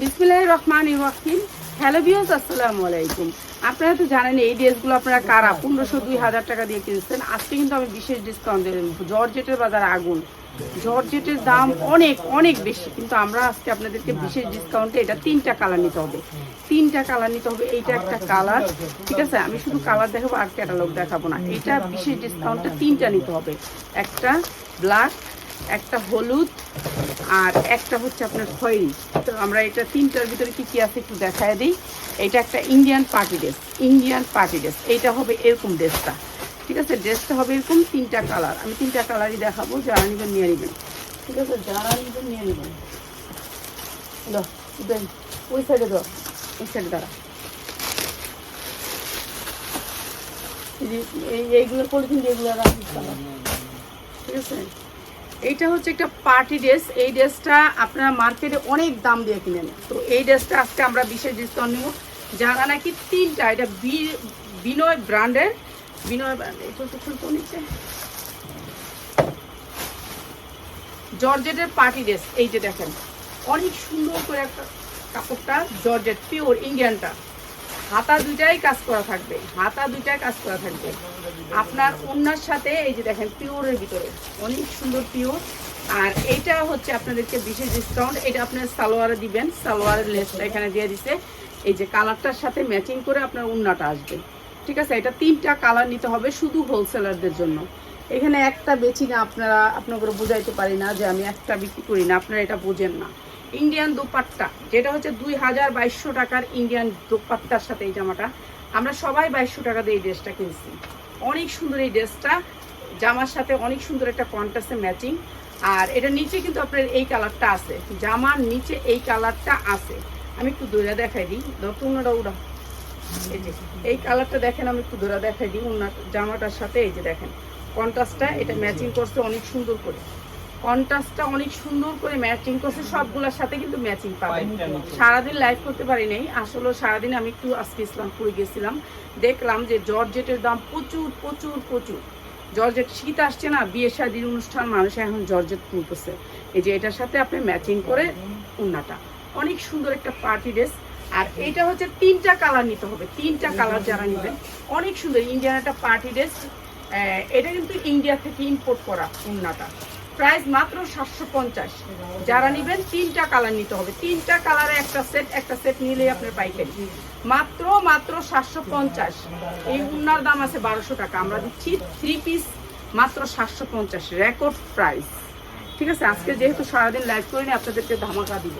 বিসমিল্লাহ রহমান রহিম। হ্যালো বিয়স আসসালামু আলাইকুম। আপনারা তো জানেন এই ড্রেসগুলো আপনারা কারা? পনেরোশো দুই হাজার টাকা দিয়ে কিনছেন। আজকে কিন্তু আমি বিশেষ ডিসকাউন্ট দেবেন জর্জেটের বাজার আগুন। জর্জেটের দাম অনেক অনেক বেশি। কিন্তু আমরা আজকে আপনাদেরকে বিশেষ ডিসকাউন্টে এটা তিনটা কালার নিতে হবে। তিনটা কালার নিতে হবে। এইটা একটা কালার ঠিক আছে? আমি শুধু কালার দেখাবো আর ক্যাটালগ দেখাবো না। এটা বিশেষ ডিসকাউন্টে তিনটা নিতে হবে। একটা ব্ল্যাক একটা হলুদ আর একটা হচ্ছে আপনার খয়েরি। তো আমরা এটা তিনটার ভিতরে কী কী আছে একটু দেখায় দিই। এটা একটা Indian party dress Indian party dress এইটা হবে এরকম ড্রেসটা। ঠিক আছে? ড্রেসটা হবে এরকম তিনটা কালার আমি তিনটা কালারই দেখাবো, যারা নেবেন নিয়ে নেবেন। ঠিক আছে? যারা নেবেন নিয়ে নেবেন। ওই সাইডে দাও, ওই সাইডে দাঁড়া। এই এইগুলো পলিথিন দিয়ে এগুলো কালার ঠিক আছে? এইটা হচ্ছে একটা পার্টি ড্রেস। এই ড্রেসটা আপনারা মার্কেটে অনেক দাম দিয়ে কিনেন তো এই ড্রেসটা আজকে আমরা বিশেষ ডিসকাউন্ট নিব। যারা নাকি তিনটা, এটা বিনয় ব্র্যান্ডের। বিনয় ব্র্যান্ড তো খুলতো নিচে জর্জেটের পার্টি ড্রেস। এই যে দেখেন, অনেক সুন্দর করে একটা কাপড়টা, জর্জেট পিওর ইন্ডিয়ানটা হাতা দুইটাই কাজ করা থাকবে, হাতা দুইটাই কাজ করা থাকবে। আপনার ওনার সাথে এই যে দেখেন পিওরের ভিতরে, অনেক সুন্দর পিওর। আর এটা হচ্ছে আপনাদেরকে বিশেষ ডিসকাউন্ট এটা আপনার সালোয়ারে দিবেন, সালোয়ারের লেসটা এখানে দিয়ে দিছে। এই যে কালারটার সাথে ম্যাচিং করে আপনার উন্নাটা আসবে। ঠিক আছে, এটা তিনটা কালার নিতে হবে শুধু হোলসেলারদের জন্য। এখানে একটা বেচি না আপনারা, আপনাকে বুঝাইতে পারি না যে আমি একটা বিক্রি করি না, আপনারা এটা বোঝেন না। ইন্ডিয়ান দোপাট্টা, যেটা হচ্ছে দুই হাজার বাইশশো টাকার ইন্ডিয়ান দোপাট্টার সাথে এই জামাটা। আমরা সবাই বাইশশো টাকা দিয়ে এই ড্রেসটা কিনছি। অনেক সুন্দর এই ড্রেসটা। জামার সাথে অনেক সুন্দর একটা কন্ট্রাস্টে ম্যাচিং আর এটা নিচে কিন্তু আপনার এই কালারটা আছে। জামার নিচে এই কালারটা আছে। আমি একটু দূরে দেখাই দিই। দর্তনটা উড়া। এই যে, এই কালারটা দেখেন, আমি একটু ধরে দেখাই দিই। ওনার জামাটার সাথে এই যে দেখেন। কন্ট্রাস্টটা এটা ম্যাচিং করছে অনেক সুন্দর করে। কন্ট্রাস্টটা অনেক সুন্দর করে ম্যাচিং করছে সবগুলোর সাথে কিন্তু ম্যাচিং পাবেন সারাদিন লাইভ করতে পারি নাই আসলে সারাদিন আমি একটু আজকে ইসলামপুরে গেছিলাম। দেখলাম যে জর্জেটের দাম প্রচুর প্রচুর প্রচুর। জর্জেট শীত আসছে না বিয়ে শাদির অনুষ্ঠান মানুষ এখন জর্জেট তুলতেছে এই যে এটার সাথে আপনি ম্যাচিং করে উন্নাটা। অনেক সুন্দর একটা পার্টি ড্রেস আর এটা হচ্ছে তিনটা কালার নিতে হবে তিনটা কালার যারা নেবেন অনেক সুন্দর ইন্ডিয়ান একটা পার্টি ড্রেস এটা কিন্তু ইন্ডিয়া থেকে ইম্পোর্ট করা উন্নাটা। প্রাইস মাত্র সাতশো পঞ্চাশ। যারা নেবেন তিনটা কালার নিতে হবে। তিনটা কালারে একটা সেট একটা সেট নিলেই আপনার পাইকারি। মাত্র মাত্র সাতশো পঞ্চাশ। এই উন্নার দাম আছে বারোশো টাকা। আমরা দিচ্ছি থ্রি পিস মাত্র সাতশো পঞ্চাশ। Record price. ঠিক আছে? আজকে যেহেতু সারাদিন লাইভ করিনি, আপনাদেরকে ধামাকা দিব।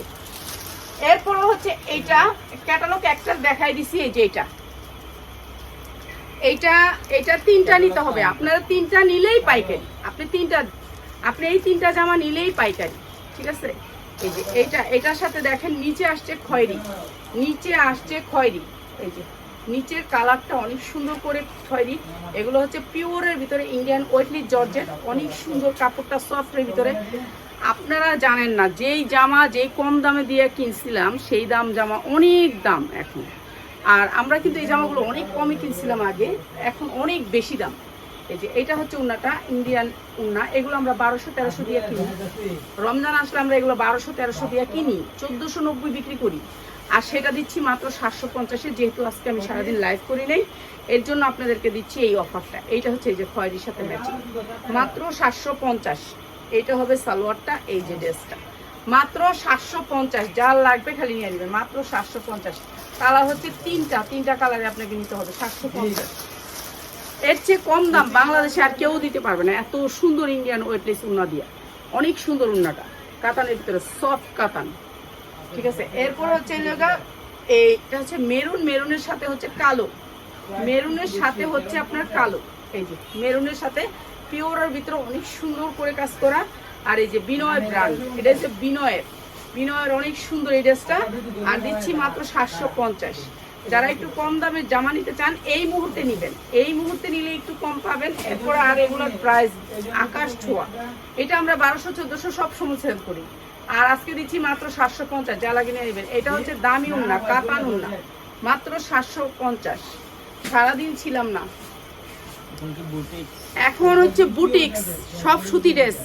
এরপর হচ্ছে এইটা। ক্যাটালগ একটা দেখাই দিছি, এই যে এইটা। এইটা এটা তিনটা নিতে হবে। আপনারা তিনটা নিলেই পাইকারি। আপনি তিনটা আপনি এই তিনটা জামা নিলেই পাইকারি, ঠিক আছে? এই যে এইটা, এটার সাথে দেখেন নিচে আসছে খয়েরি, নিচে আসছে খয়েরি। এই যে নিচের কালারটা অনেক সুন্দর করে খয়েরি, এগুলো হচ্ছে পিওরের ভিতরে ইন্ডিয়ান ওয়েটলি জর্জেট, অনেক সুন্দর কাপড়টা সফটের ভিতরে। আপনারা জানেন না, যেই জামা যেই কম দামে দিয়ে কিনছিলাম, সেই দাম জামা অনেক দাম এখন। আর আমরা কিন্তু এই জামাগুলো অনেক কমে কিনছিলাম আগে, এখন অনেক বেশি দাম। এই যে এটা হচ্ছে উন্নাটা ইন্ডিয়ান উন্না এগুলো আমরা বারোশো, তেরোশো দিয়ে কিনি। রমজান আসলে আমরা এগুলো বারোশো, তেরোশো দিয়ে কিনি। চোদ্দোশো নব্বই বিক্রি করি। আর সেটা দিচ্ছি মাত্র সাতশো পঞ্চাশে, যেহেতু আজকে আমি সারাদিন লাইভ করি নেই। এর জন্য আপনাদেরকে দিচ্ছি এই অফারটা এইটা হচ্ছে এই যে খয়েরির সাথে ম্যাচিং মাত্র সাতশো পঞ্চাশ। এইটা হবে সালোয়ারটা, এই যে ড্রেসটা। মাত্র সাতশো পঞ্চাশ। যার লাগবে খালি নিয়ে নেবেন মাত্র সাতশো পঞ্চাশ। কালার হচ্ছে তিনটা। তিনটা কালারে আপনাকে নিতে হবে। সাতশো পঞ্চাশ। এর চেয়ে কম দাম বাংলাদেশে আর কেউ দিতে পারবে না। এত সুন্দর ইন্ডিয়ান ওয়েটলেস উন্না দিয়া। অনেক সুন্দর উন্নাটা। কাতানের ভিতরে সফট কাতান। ঠিক আছে? এরপর হচ্ছে এইটা হচ্ছে মেরুন। মেরুনের সাথে হচ্ছে কালো। মেরুনের সাথে হচ্ছে আপনার কালো। এই যে, মেরুনের সাথে পিওরের ভিতরে অনেক সুন্দর করে কাজ করা। আর এই যে বিনয় ব্র্যান্ড এটা হচ্ছে বিনয়ের। বিনয়ের অনেক সুন্দর এই ড্রেসটা আর দিচ্ছি মাত্র সাতশো পঞ্চাশ। যারা একটু কম দামে জামা নিতে চান, এই মুহূর্তে নেবেন। এই মুহূর্তে নিলে একটু কম পাবেন। এরপর আর এগুলোর প্রাইস আকাশ ছোঁয়া। এটা আমরা বারোশো, চোদ্দশো সব সময় সেল করি। আর আজকে দিচ্ছি মাত্র সাতশো পঞ্চাশ, যা নিয়ে নেবেন। এটা হচ্ছে দামি উন্না কাতান উন্না। মাত্র সাতশো পঞ্চাশ। সারাদিন ছিলাম না। এখন হচ্ছে বুটিক্স সব সুতি ড্রেস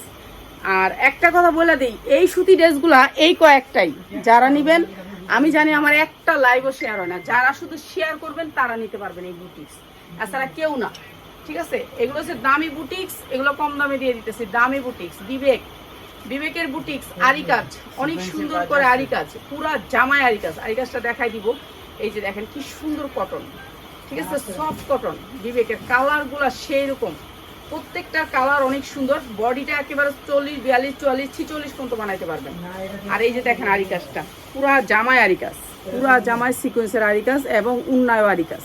আর একটা কথা বলে দিই, এই সুতি ড্রেসগুলা এই কয়েকটাই। যারা নেবেন আমি জানি আমার একটা লাইভও শেয়ার হয় না। যারা শুধু শেয়ার করবেন তারা নিতে পারবেন এই বুটিক্স এছাড়া কেউ না। ঠিক আছে? এগুলো হচ্ছে দামি বুটিক্স এগুলো কম দামে দিয়ে দিতেছি। দামি বুটিক্স বিবেক। বিবেকের বুটিক্স আরি কাজ অনেক সুন্দর করে আরি কাজ পুরা জামায় আরি কাজ আরি কাজটা দেখাই দিব। এই যে দেখেন কি সুন্দর কটন ঠিক আছে? সফট কটন বিবেকের কালারগুলা সেই রকম প্রত্যেকটার কালার অনেক সুন্দর। বডিটা একেবারে চল্লিশ বিয়াল্লিশ চুয়াল্লিশ ছিচল্লিশ পর্যন্ত বানাইতে পারবেন। আর এই যে দেখেন আরি কাজটা পুরা জামায় আরি কাজ পুরা জামায় সিকোয়েন্সের আরি কাজ এবং উন্নয় আরি কাজ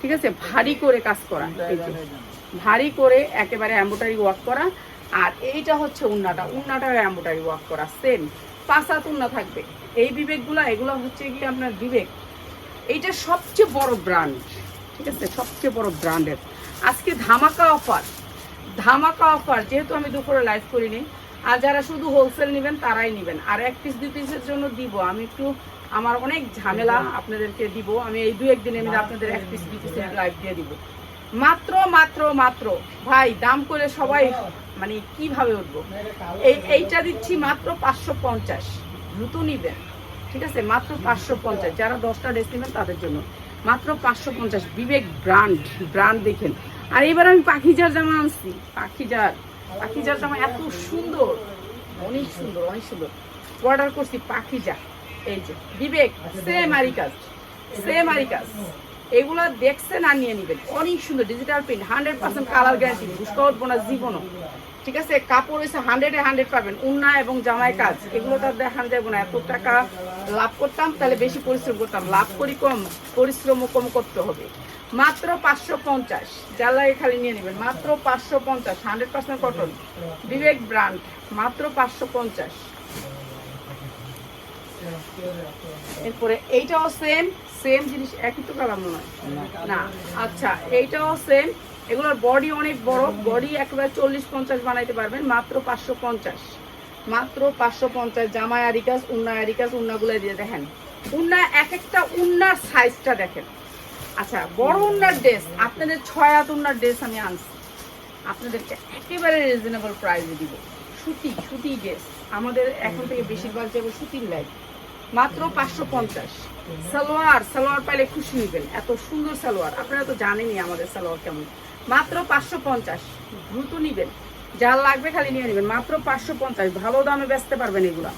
ঠিক আছে? ভারী করে কাজ করা এই যে। ভারী করে একেবারে এম্বোটারি ওয়ার্ক করা। আর এইটা হচ্ছে উন্নাটা। উন্নাটা এম্বোটারি ওয়ার্ক করা। সেম পাঁচাত উন্না থাকবে। এই বিবেকগুলা এগুলো হচ্ছে কি আপনার বিবেক? এইটা সবচেয়ে বড় ব্র্যান্ড ঠিক আছে? সবচেয়ে বড় ব্র্যান্ডের আজকে ধামাকা অফার ধামাকা অফার যেহেতু আমি দুপুরে লাইভ করিনি, আর যারা শুধু হোলসেল নেবেন, তারাই নেবেন। আর এক পিস দুই পিসের জন্য দিব। আমি একটু, আমার অনেক ঝামেলা আপনাদেরকে দিব। আমি এই দু একদিনের মধ্যে আপনাদের এক পিস দুই পিসের লাইভ দিয়ে দিব। মাত্র মাত্র মাত্র, ভাই, দাম করে সবাই মানে কীভাবে উঠবো? এই, এইটা দিচ্ছি মাত্র পাঁচশো পঞ্চাশ। দ্রুত নিবেন ঠিক আছে? মাত্র পাঁচশো পঞ্চাশ। যারা দশটা ড্রেস নেবেন, তাদের জন্য। মাত্র পাঁচশো পঞ্চাশ। বিবেক ব্র্যান্ড ব্র্যান্ড দেখেন। আর এবার আমি পাখি পাখিজার জামা আনছি। পাখিজার। পাখিজার জামা এত সুন্দর। অনেক সুন্দর অনেক সুন্দর। অর্ডার করছি পাখি পাখিজা। এই যে, বিবেক সেম আরি কাজ সেম আরি কাজ এগুলো দেখছেন আর নিয়ে নেবেন। অনেক সুন্দর digital print hundred percent colour guarantee বুঝতে পারব না জীবনও। ঠিক আছে? কাপড় হয়েছে হান্ড্রেডে হান্ড্রেড পাবেন। উন্না এবং জামাই কাজ। এগুলো তো আর দেখান যাব না। এত টাকা লাভ করতাম, তাহলে বেশি পরিশ্রম করতাম। লাভ করি কম, পরিশ্রমও কম করতে হবে। মাত্র পাঁচশো পঞ্চাশ। লাগে খালি নিয়ে নেবেন। মাত্র পাঁচশো পঞ্চাশ। Hundred percent cotton Vivek brand মাত্র পাঁচশো পঞ্চাশ। এরপরে এইটাও সেম সেম জিনিস, একই তো কালার মনে না আচ্ছা এইটাও সেম এগুলোর বডি অনেক বড়। বডি একেবারে চল্লিশ পঞ্চাশ বানাইতে পারবেন। মাত্র পাঁচশো পঞ্চাশ। মাত্র পাঁচশো পঞ্চাশ। জামায় আরিকাস উন্না আরিকাস উন্নাগুলো দিয়ে দেখেন। উন্না এক একটা উন্নার সাইজটা দেখেন। আচ্ছা বড় উন্নার ড্রেস আপনাদের ছয় হাত উন্নার ড্রেস আমি আনছি। আপনাদেরকে একেবারে রিজনেবল প্রাইসে দিব। সুতি সুতি ড্রেস আমাদের এখন থেকে বেশিরভাগ যাবে সুতির লাইফ মাত্র পাঁচশো পঞ্চাশ। সালোয়ার সালোয়ার পাইলে খুশি নিবেন এত সুন্দর সালোয়ার। আপনারা তো জানেনই আমাদের সালোয়ার কেমন। মাত্র পাঁচশো পঞ্চাশ। দ্রুত নিবেন। যা লাগবে খালি নিয়ে নেবেন। মাত্র পাঁচশো পঞ্চাশ। ভালো দামে বেচতে পারবেন এগুলা।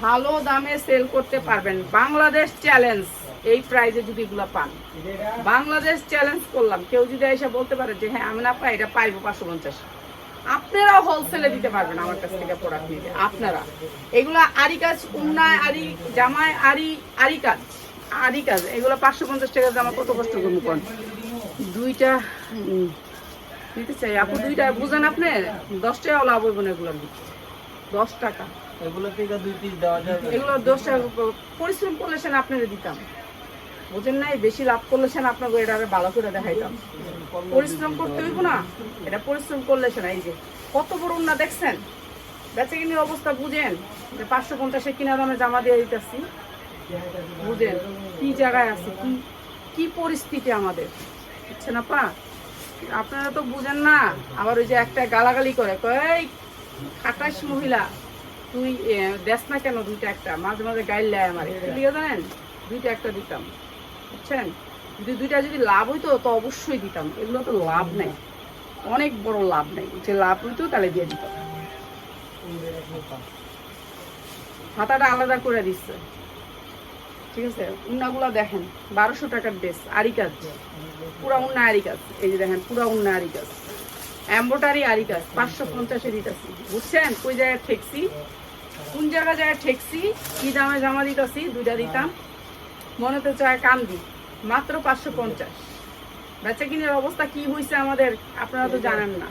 ভালো দামে সেল করতে পারবেন। বাংলাদেশ চ্যালেঞ্জ এই প্রাইজে যদি এগুলা পান। বাংলাদেশ চ্যালেঞ্জ করলাম। কেউ যদি এসে বলতে পারে যে হ্যাঁ আমি না পাই এটা পাইবো পাঁচশো পঞ্চাশ। আপনারাও হোলসেলে দিতে পারবেন আমার কাছ থেকে প্রোডাক্ট নিতে। আপনারা। এগুলো আরি কাজ উন্নায় আরি জামায় আরি আরি কাজ। আরি কাজ। এগুলো পাঁচশো পঞ্চাশ টাকা জামা কত কষ্ট করব কোন? দুইটা নিতে চাই। আপু দুইটা বুঝেন আপনি? দশ টাকা লাভ হইব না এগুলোর দশ টাকা। এগুলো থেকে দুই পিস দেওয়া যাবে। এগুলো দশ টাকা। পরিশ্রম করলে সেন আপনাদের দিতাম। বুঝেন নাই বেশি লাভ করলে সেন আপনাকে এটা ভালো করে দেখাইতাম। পরিশ্রম করতে হইব না, এটা পরিশ্রম করলে সেন, এই যে, কত বড় না দেখছেন? বেচে কিনির অবস্থা বুঝেন, যে পাঁচশো পঞ্চাশে কিনা দামে জামা দিয়ে দিতেছি। বুঝেন, কি জায়গায় আছে, কি কি পরিস্থিতি আমাদের, বুঝছেন আপা? আপনারা তো বুঝেন না, আবার ওই যে একটা গালাগালি করে, কয়, "এই খাটাস মহিলা, তুই দেস না কেন দুইটা একটা? মাঝে মাঝে গাইল লেয় আমার লিখে জানেন? দুইটা একটা দিতাম। বুঝছেন? যদি দুইটা যদি লাভ হইতো, তো অবশ্যই দিতাম। এগুলো তো লাভ নেই। অনেক বড় লাভ নেই। যে লাভ হইতো, তাহলে দিয়ে দিতাম। হাতাটা আলাদা করে দিচ্ছে। ঠিক আছে? উন্নাগুলা দেখেন, বারোশো টাকার ড্রেস আরি কাজ পুরা উন্না আরি কাজ এই যে দেখেন, পুরা উন্না আরি কাজ এম্বোটারি আরি কাজ পাঁচশো পঞ্চাশে দিতেছি বুঝছেন? কই জায়গায় ঠেকছি? কোন জায়গায় জায়গায় ঠেকছি? কি দামে জামা দিতেছি? দুইটা দিতাম। মনে তো চায় কান্দি মাত্র পাঁচশো পঞ্চাশ। বেচা কিনের অবস্থা কি হয়েছে আমাদের আপনারা তো জানেন না।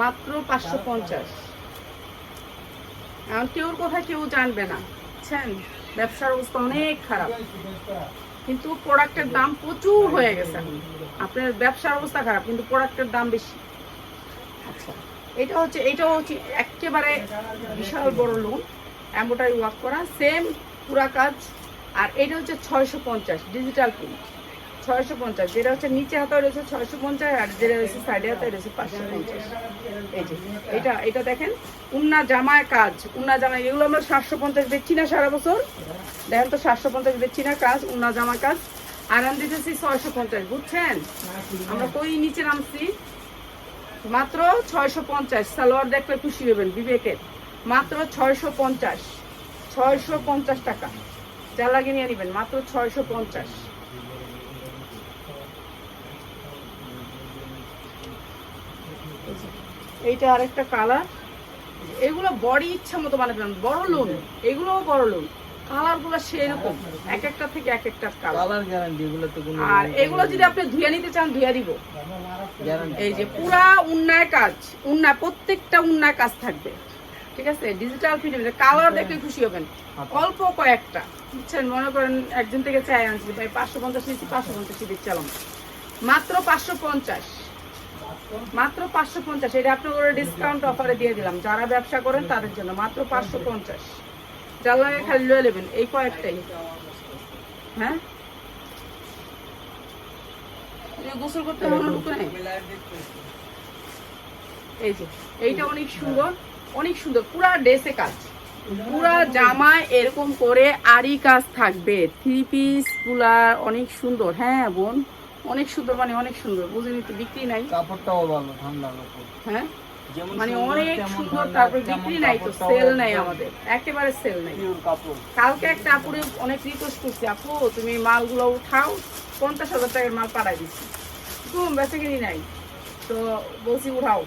মাত্র পাঁচশো পঞ্চাশ। কেউর কথা কেউ জানবে না। বুঝছেন ব্যবসার অবস্থা অনেক খারাপ। কিন্তু প্রোডাক্টের দাম প্রচুর হয়ে গেছে এখন। আপনার ব্যবসার অবস্থা খারাপ, কিন্তু প্রোডাক্টের দাম বেশি। আচ্ছা এটা হচ্ছে এটাও হচ্ছে একেবারে বিশাল বড় লোন এম্বোটারি ওয়ার্ক করা সেম পুরা কাজ আর এটা হচ্ছে ছয়শো পঞ্চাশ ডিজিটাল প্রিন্ট ছয়শো পঞ্চাশ, যেটা হচ্ছে নিচে হাতে রয়েছে ছয়শো পঞ্চাশ আর যেটা রয়েছে সাইডে হাতে রয়েছে পাঁচশো পঞ্চাশ। এই যে, এটা এটা দেখেন, উন্না জামায় কাজ, উন্না জামায়, এগুলো আমরা সাতশো পঞ্চাশ দিচ্ছি না সারা বছর? দেখেন তো সাতশো পঞ্চাশ দিচ্ছি না কাজ, উন্না জামা কাজ। আর আমি দিতেছি ছয়শো পঞ্চাশ, বুঝছেন? আমরা কই নিচে নামছি? মাত্র ছয়শো পঞ্চাশ, সালোয়ার দেখলে খুশি হবেন, বিবেকের। মাত্র ছয়শো পঞ্চাশ ছয়শো পঞ্চাশ টাকা। যা লাগে নিয়ে নেবেন মাত্র ছয়শো পঞ্চাশ। এইটা আরেকটা কালার। এগুলো বডি ইচ্ছা মতো বানাবেন বড় লোন এগুলোও বড় লোন। কালারগুলো সেরকম এক একটা থেকে এক একটা কালার। গ্যারান্টি এগুলো তো কোনো আর এগুলো যদি আপনি ধুয়ে নিতে চান ধুয়ে দিব। এই যে পুরা উন্নয় কাজ উন্নয় প্রত্যেকটা উন্নয় কাজ থাকবে। ঠিক আছে? ডিজিটাল প্রিন্ট কালার দেখলে খুশি হবেন। অল্প কয়েকটা। বুঝছেন? মনে করেন একজন থেকে চাই আনছি ভাই পাঁচশো পঞ্চাশ নিচ্ছি পাঁচশো পঞ্চাশ দিচ্ছিলাম মাত্র পাঁচশো পঞ্চাশ। মাত্র পাঁচশো পঞ্চাশ। এটা আপনার ডিসকাউন্ট অফারে দিয়ে দিলাম। যারা ব্যবসা করেন তাদের জন্য। মাত্র পাঁচশো পঞ্চাশ। যার লাগে খালি লয়ে নেবেন। এই কয়েকটাই। হ্যাঁ? গোসল করতে এই যে এইটা অনেক সুন্দর। অনেক সুন্দর পুরা ড্রেসে কাজ। পুরা জামায় এরকম করে আরি কাজ থাকবে। থ্রি পিস পুলা অনেক সুন্দর। হ্যাঁ বোন অনেক সুন্দর মানে অনেক সুন্দর। বুঝিনি তো বিক্রি নাই। কাপড়টাও ভালো ঠান্ডা হ্যাঁ? মানে অনেক সুন্দর তারপর বিক্রি নাই তো সেল। নাই আমাদের। একেবারে সেল নাই। কাপড়। কালকে একটা আপুরে অনেক রিকোয়েস্ট করছি আপু তুমি মালগুলো উঠাও পঞ্চাশ হাজার টাকার মাল পাঠাই দিচ্ছি। বেঁচে কিনি নাই। তো বলছি উঠাও।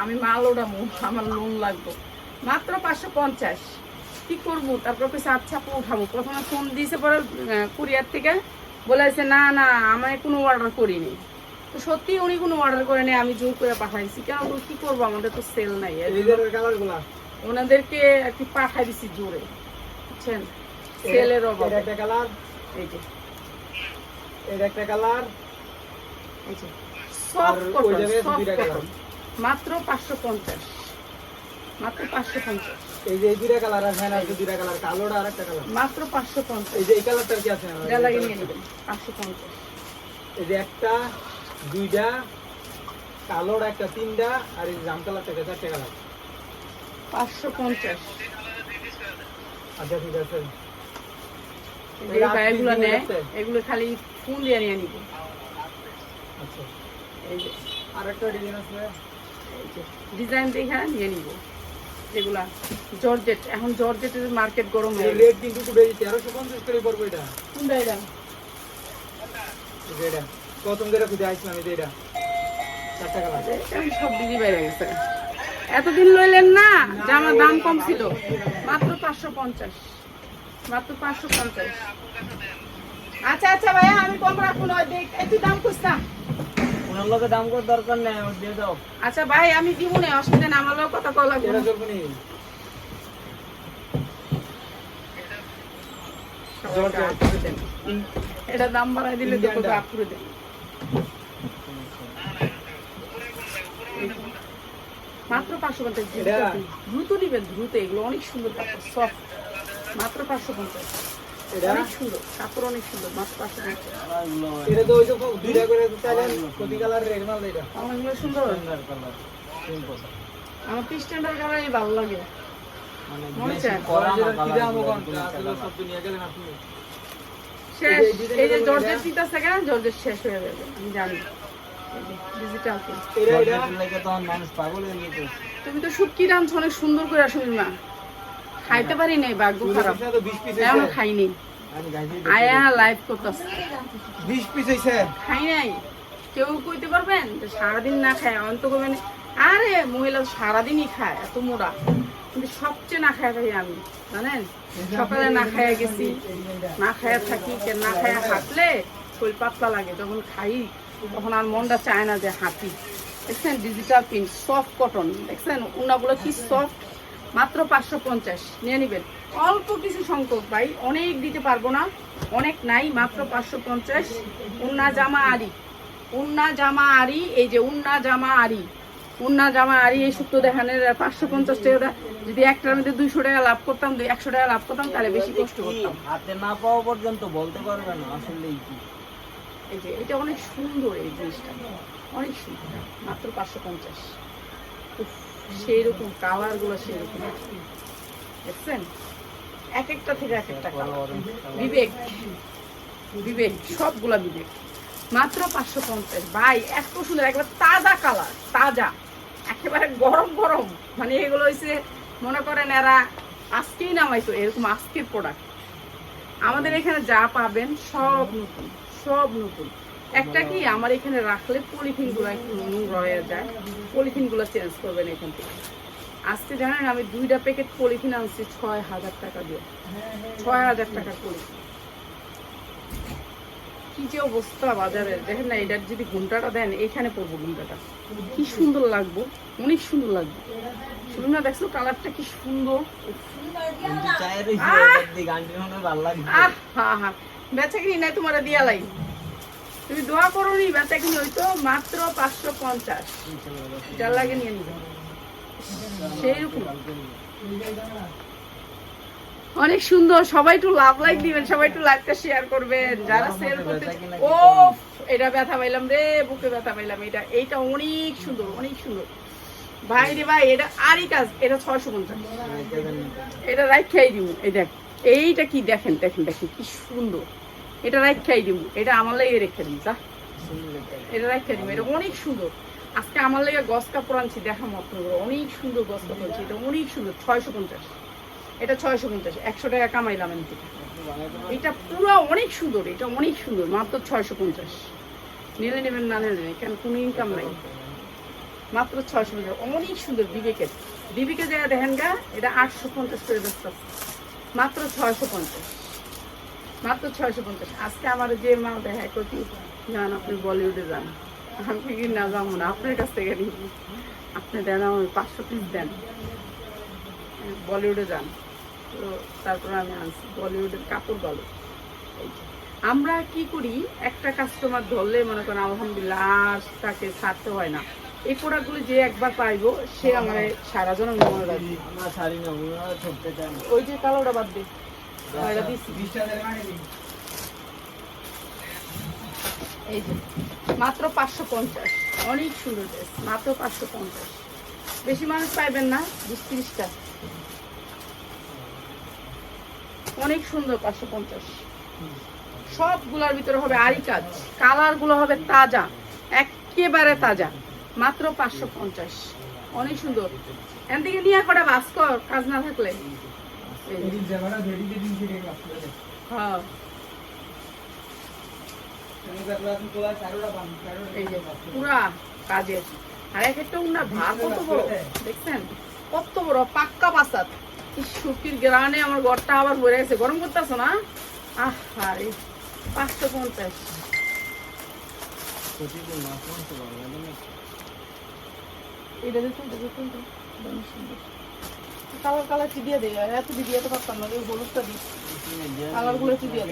আমি মাল ওঠাবো আমার লোন লাগবে। মাত্র পাঁচশো পঞ্চাশ। কি করব? তারপর কইছে আচ্ছা উঠাবো প্রথমে ফোন দিয়েছে পরে কুরিয়ার থেকে। বলেছে না না আমি কোনো অর্ডার করিনি। তো সত্যি উনি কোনো অর্ডার করে নেই আমি জোর করে পাঠাইছি। কেন কি করব? আমাদের তো সেল নাই। এর ওনাদেরকে আর কি পাঠাই দিছি জোরে। বুঝছেন? সেলের অভাবে। একটা কালার। এই যে। এটা একটা কালার। এই যে। Soft cotton soft cotton. মাত্র পাঁচশো পঞ্চাশ। মাত্র পাঁচশো পঞ্চাশ। এই যে এই দুইটা কালার আর ফ্যান আছে দুইটা কালার কালোটা আর একটা কালার। মাত্র পাঁচশো পঞ্চাশ। এই যে এই কালারটার কি আছে যা নিয়ে নেবেন পাঁচশো পঞ্চাশ। এই যে একটা দুইটা কালোর একটা তিনটা আর এই জাম কালারটা একটা চারটে কালার। পাঁচশো পঞ্চাশ। আচ্ছা ঠিক আছে। এই নেয় এগুলো খালি ফোন দিয়ে নিয়ে নিব আচ্ছা। এই যে। আর একটা ডিজাইন আছে। এই ডিজাইন দেখে নিয়ে নিব। যেগুলা জর্জেট এখন জর্জেটের মার্কেট গরম হয়ে রেট কিন্তু তেরোশো পঞ্চাশ করে পড়ব এটা। কোনটা এটা? এটা। প্রথম যেটা খুঁজে যে এটা। আমি সব বাইরে গেছে। এতদিন লইলেন না জামার দাম কম ছিল। মাত্র পাঁচশো পঞ্চাশ। মাত্র পাঁচশো পঞ্চাশ। আচ্ছা আচ্ছা ভাইয়া আমি কম রাখব না একটু দাম খুঁজতাম। ওনার লোকে দাম করে দরকার নেই আমার দিয়ে দাও। আচ্ছা ভাই আমি দিব না অসুবিধা না আমার কথা কল লাগবে এটা। নি দাম বাড়াই দিলে তো আপ করে দেন মাত্র পাঁচশো পঞ্চাশ দ্রুত নিবেন দ্রুত এগুলো অনেক সুন্দর সফট মাত্র পাঁচশো পঞ্চাশ। অনেক সুন্দর কাপড় অনেক সুন্দর এটা তো ওই যে দুইটা করে চাইলেন প্রতি কালার রেগনাল এটা। আমার সুন্দর কালারই ভালো লাগে। মানে মনে চায়? কি colour দাম ওখান এগুলো আসলে colour। সব নিয়ে গেলেন আপনি। শেষ। এই যে এই যে ডিজাইনটা জর্জের বলে থাকে না জর্জের শেষ হয়ে যাবে আমি জানি। তুমি তো শুটকি রাঁধছো অনেক সুন্দর করে শুনি মা। খাইতে পারি নাই ভাগ্য খারাপ। এমন খাইনি। আয়া লাইভ করতেছে। বিশ পিস হয়েছে। খাই নাই। কেউ কইতে পারবেন? সারাদিন না খায় অন্ত করবেন আরে মহিলা সারাদিনই খায় এত মোড়া কিন্তু সবচেয়ে না খায় ভাই আমি জানেন? সকালে না খাইয়া গেছি। না খাইয়া থাকি না খাইয়া হাঁটলে শরীর পাতলা লাগে। যখন খাই তখন আর মনটা চায় না যে হাঁটি। দেখছেন ডিজিটাল প্রিন্ট সফট কটন দেখছেন উনাগুলো কি সফট মাত্র পাঁচশো পঞ্চাশ। নিয়ে নিবেন। অল্প কিছু সংখ্যক ভাই অনেক দিতে পারব না অনেক নাই মাত্র পাঁচশো পঞ্চাশ। উন্না জামা আরি। উন্না জামা আরি এই যে উন্না জামা আরি। উন্না জামা আরি এই শুক্তো দেখানের পাঁচশো পঞ্চাশ টাকা যদি একটার মধ্যে দুইশো টাকা লাভ করতাম দুই একশো টাকা লাভ করতাম তাহলে বেশি কষ্ট করতাম। হাতে না পাওয়া পর্যন্ত বলতে পারবে না আসলে এই যে এটা অনেক সুন্দর এই জিনিসটা। অনেক সুন্দর। মাত্র পাঁচশো পঞ্চাশ। সেই রকম কালারগুলো সেই রকম দেখছেন? এক একটা থেকে এক একটা কালার বিবেক বিবেক, সবগুলা বিবেক। মাত্র পাঁচশো পঞ্চাশ। ভাই, এত সুন্দর, একবার তাজা কালার তাজা। একেবারে গরম গরম। মানে এগুলো হয়েছে মনে করেন এরা আজকেই নামাইতো, এরকম আজকের প্রোডাক্ট আমাদের এখানে যা পাবেন, সব নতুন সব নতুন। একটা কি আমার এখানে রাখলে পলিথিনগুলো একটু নোংরা হয়ে যায়। পলিথিনগুলো চেঞ্জ করবেন এখান থেকে। আজকে জানেন আমি দুইটা প্যাকেট পলিথিন আনছি ছয় হাজার টাকা দিয়ে। ছয় হাজার টাকা পলিথিন। কি যে অবস্থা বাজারের। দেখেন না এটার যদি ঘুমটাটা দেন এখানে পড়ব ঘুমটাটা। কি সুন্দর লাগবো অনেক সুন্দর লাগবে। শুনুন না দেখছ কালারটা কি সুন্দর। হয় ভালো লাগছে আহ! হা হা। বেচা কিনি নাই তোমার দিয়া লাই। তুমি দোয়া করো নি বেচা কিনি হইতো মাত্র পাঁচশো পঞ্চাশ। যার লাগে নিয়ে নিবে। সেইরকম। অনেক সুন্দর, সবাই একটু লাভ লাইক দিবেন সবাই একটু লাইকটা শেয়ার করবেন। যারা সেল করতে ও এটা ব্যথা পাইলাম রে, বুকে ব্যথা পাইলাম। এটা, এইটা অনেক সুন্দর অনেক সুন্দর। ভাই রে ভাই, এটা আরই কাজ, এটা ছয়শো পঞ্চাশ। এটা রাইট খাই দিব। এই দেখ, এইটা কি দেখেন দেখেন দেখেন, কি সুন্দর। এটা রাইট খাই দিব এটা আমার লাগে রেখে দিন যা। এটা রাইট দিব এটা অনেক সুন্দর। আজকে আমার লাগে গস কাপড় আনছি, দেখা মাত্র অনেক সুন্দর গস কাপড় আনছি, এটা অনেক সুন্দর, ছয়শো পঞ্চাশ। এটা ছয়শো পঞ্চাশ, একশো টাকা কামাইলাম আমি থেকে এটা পুরো অনেক সুন্দর, এটা অনেক সুন্দর, মাত্র ছয়শো পঞ্চাশ। নিলে নেবেন না নিলে নেবেন, কেন কোনো ইনকাম নাই। মাত্র ছয়শো পঞ্চাশ, অনেক সুন্দর বিবেকের। বিবেকে জায়গা দেখেন গা, এটা আটশো পঞ্চাশ করে ব্যস্ত। মাত্র ছয়শো পঞ্চাশ। মাত্র ছয়শো পঞ্চাশ। আজকে আমার যে মাল দেখা করছি যান আপনি বলিউডে যান। আমি কি না যাব না আপনার কাছ থেকে নিব। আপনি দেন আমার পাঁচশো পিস দেন। বলিউডে যান। তো তারপরে আমি আনছি বলিউডের কাপড় ভালো। আমরা কি করি একটা কাস্টমার ধরলে মনে করেন আলহামদুলিল্লাহ তাকে ছাড়তে হয় না। এই প্রোডাক্টগুলো যে একবার পাইবো সে আমার সারা জন মনে রাখবে। ওই যে কালোটা বাদ দে। এটা দিচ্ছি মাত্র পাঁচশো পঞ্চাশ। অনেক সুন্দর মাত্র পাঁচশো পঞ্চাশ। বেশি মানুষ পাইবেন না, বিশ তিরিশটা। অনেক সুন্দর পাঁচশো পঞ্চাশ। সবগুলোর ভিতরে হবে আরি কাজ কালারগুলো হবে তাজা, একেবারে তাজা। মাত্র পাঁচশো পঞ্চাশ। অনেক সুন্দর। এখান থেকে নিয়ে কটা বাস কর, কাজ না থাকলে। এই যে। হ্যাঁ। এই যে, পুরা কাজের। আর এক একটা উন্না ভার কত বড়, দেখছেন? কত বড়, পাক্কা পাসাত এই শুকির গ্রানে আমার ঘরটা আবার ভরে গেছে। গরম করতেছো না? আহ আরে পাঁচশো পঞ্চাশ। এটা দেখুন দেখুন সুন্দর। কালার কালার কি দিয়ে এত পারতাম না। ওই হলুদটা দিই। কালারগুলো দিয়ে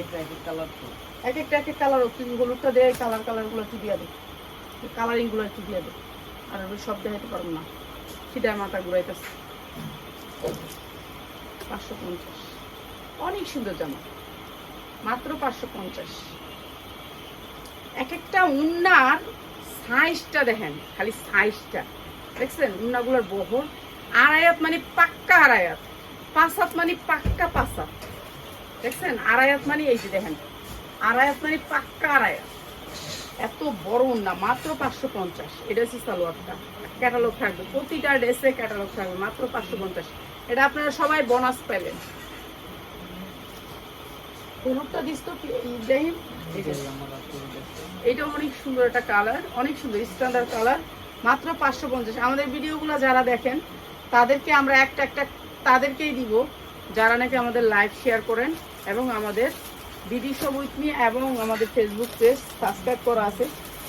এক একটা, এক এক কালার হলুদটা দেয় কালার কালারগুলো একটু দিয়ে দেয়? কালারিংগুলো একটু দিয়ে আর সব পারব না। মাথা ঘুরাইতেছে। পাঁচশো পঞ্চাশ। অনেক সুন্দর জামা। মাত্র পাঁচশো পঞ্চাশ। এক একটা উন্নার সাইজটা দেখেন। খালি সাইজটা দেখছেন? উন্নাগুলোর বহর আড়াইয়াত মানে পাক্কা আড়াইয়াত। পাঁচ হাত মানে পাক্কা পাঁচ হাত দেখছেন? আড়াইয়াত মানে এই যে দেখেন। আড়াইয়াত মানে পাক্কা আড়াইয়াত। এত বড় না, মাত্র পাঁচশো পঞ্চাশ। এটা হচ্ছে সালোয়ারটা। ক্যাটালগ থাকবে। প্রতিটা ড্রেসে ক্যাটালগ থাকবে, মাত্র পাঁচশো পঞ্চাশ। এটা আপনারা সবাই বোনাস পেলেন হলুদটা দিস তো ইব্রাহিম এটা অনেক সুন্দর একটা কালার, অনেক সুন্দর স্ট্যান্ডার্ড কালার। মাত্র পাঁচশো পঞ্চাশ। আমাদের ভিডিওগুলো যারা দেখেন তাদেরকে আমরা একটা একটা তাদেরকেই দিব যারা নাকি আমাদের লাইভ শেয়ার করেন এবং আমাদের বিডি উইথ মি এবং আমাদের ফেসবুক পেজ সাবস্ক্রাইব করা আছে,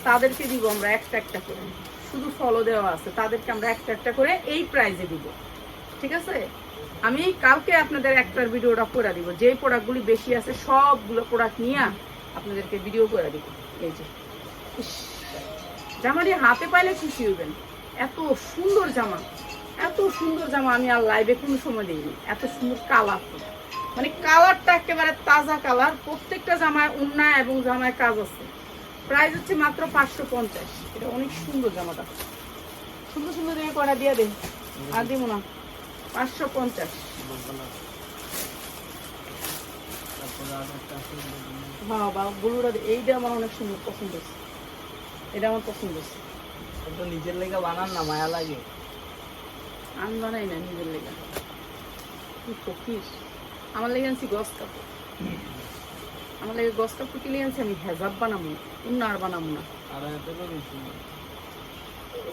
তাদেরকে দিব আমরা একটা একটা করে। শুধু ফলো দেওয়া আছে, তাদেরকে আমরা একটা একটা করে এই প্রাইজে দিব। ঠিক আছে? আমি কালকে আপনাদের একটার ভিডিওটা করে দিব। যে প্রোডাক্টগুলি বেশি আছে, সবগুলো প্রোডাক্ট নিয়ে আপনাদেরকে ভিডিও করে দিব। এই যে। জামাটি হাতে পাইলে খুশি হবেন এত সুন্দর জামা। এত সুন্দর জামা আমি আর লাইভে কোনো সময় দিইনি এত সুন্দর কালার মানে কালারটা একেবারে তাজা কালার প্রত্যেকটা জামায় উন্না এবং জামায় কাজ আছে। প্রাইস হচ্ছে মাত্র পাঁচশো পঞ্চাশ। এটা অনেক সুন্দর জামাটা। সুন্দর সুন্দর দেখে কটা দিয়ে দে? আর দিব না। পাঁচশো পঞ্চাশ। তারপরে আর একটা আছে হ্যাঁ বা ব্লুটা এইটা আমার অনেক সুন্দর পছন্দ এটা আমার পছন্দ নিজের লেগে বানান না, মায়া লাগে। আমি বানাই না নিজের লেগে। কি ফকিস আমার লেগে আনছি গস কাপড়। আমার লেগে গস কাপড় কিনে আনছি আমি হেজাব বানাবো উন্নার বানাবো না।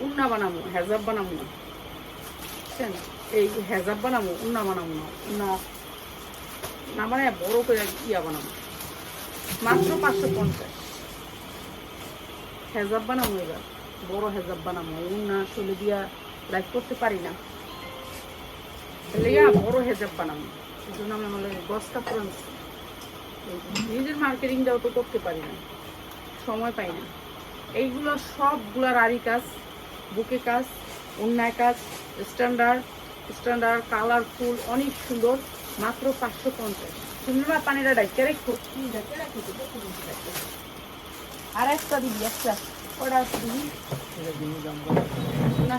উন্না বানাবো হেজাব বানাবো না। বুঝছেন এই হেজাব বানাবো উন্না বানাবো না। উন্না না মানে বড় করে ইয়া বানাবো। মাত্র পাঁচশো পঞ্চাশ। হেজাব বানাবো এবার। বড় হেজাব বানাবো উন্না চলে দিয়া লাইক করতে পারি না। বড় হেজাব বানাবো। এই জন্য আমি কাপড় আনছি এই নিজের মার্কেটিংটাও তো করতে পারি না। সময় পাই না। এইগুলো সবগুলো আরি কাজ, বুকে কাজ অন্যায় কাজ স্ট্যান্ডার্ড স্ট্যান্ডার্ড কালারফুল অনেক সুন্দর, মাত্র পাঁচশো পঞ্চাশ। সুন্দর পানিটা ডাইকে রেখো। আর একটা দিবি, একটা। ওটা দিবি। না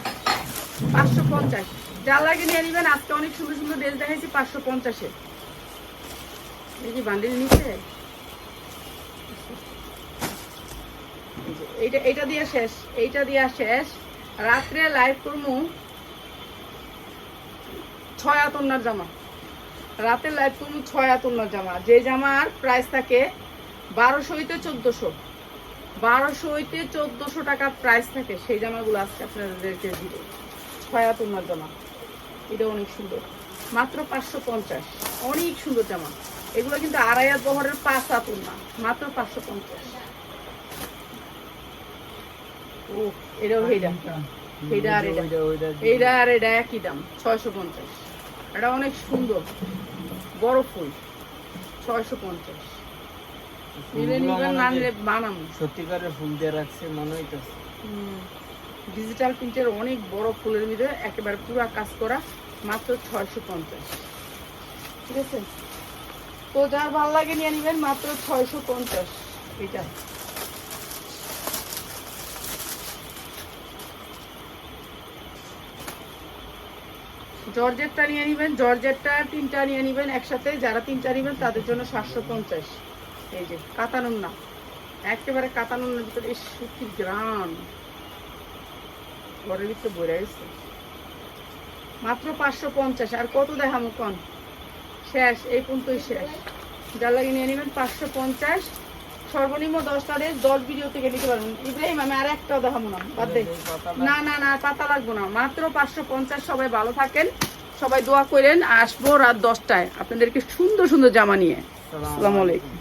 রাত্রে লাইভ করব ছয় আতন্নার জামা। রাতে লাইভ করব ছয় আতন্নার জামা। যে জামার প্রাইস থাকে বারোশো হইতে চোদ্দশো। বারোশো হইতে চোদ্দশো টাকার প্রাইস থাকে সেই জামাগুলো আজকে আপনাদেরকে দিব। ছয় আতন্নার জামা। এটা অনেক সুন্দর। মাত্র পাঁচশো পঞ্চাশ। অনেক সুন্দর জামা। এগুলো কিন্তু আড়াই হাত বহরের পাঁচ আতুন না মাত্র পাঁচশো পঞ্চাশ। ও এটাও এইটা এইটা আর এটা। এইটা আর এটা একই দাম ছয়শো পঞ্চাশ। এটা অনেক সুন্দর। বড় ফুল ছয়শো পঞ্চাশ। নিলে নিবেন না নিলে বানাবো। সত্যিকারের ফুল দিয়ে রাখছে মনে হইতেছে। ডিজিটাল প্রিন্টের অনেক বড় ফুলের ভিতরে একেবারে পুরো কাজ করা মাত্র ছয়শো পঞ্চাশ। ঠিক আছে? তো যার ভালো লাগে নিয়ে নেবেন মাত্র ছয়শো পঞ্চাশ এটা। জর্জেটটা নিয়ে নেবেন, জর্জেটটা তিনটা নিয়ে নেবেন একসাথে, যারা তিনটা নেবেন তাদের জন্য সাতশো পঞ্চাশ। এই যে, কাতানুন না। একেবারে কাতানুনের ভিতরে এই সুতির গ্রাম। ঘরের ভিতরে বইরা গেছে মাত্র পাঁচশো পঞ্চাশ আর কত দেখামো কন? শেষ এই পর্যন্তই শেষ। যার লাগে নিয়ে নেবেন পাঁচশো পঞ্চাশ সর্বনিম্ন দশটা ডেজ দশ ভিডিও থেকে নিতে পারবেন। ইব্রাহিম আমি আর একটাও দেখাবো না বাদ না না না পাতা লাগবো না। মাত্র পাঁচশো পঞ্চাশ সবাই ভালো থাকেন সবাই দোয়া করেন আসব রাত দশটায়। আপনাদেরকে সুন্দর সুন্দর জামা নিয়ে। আসসালামু আলাইকুম।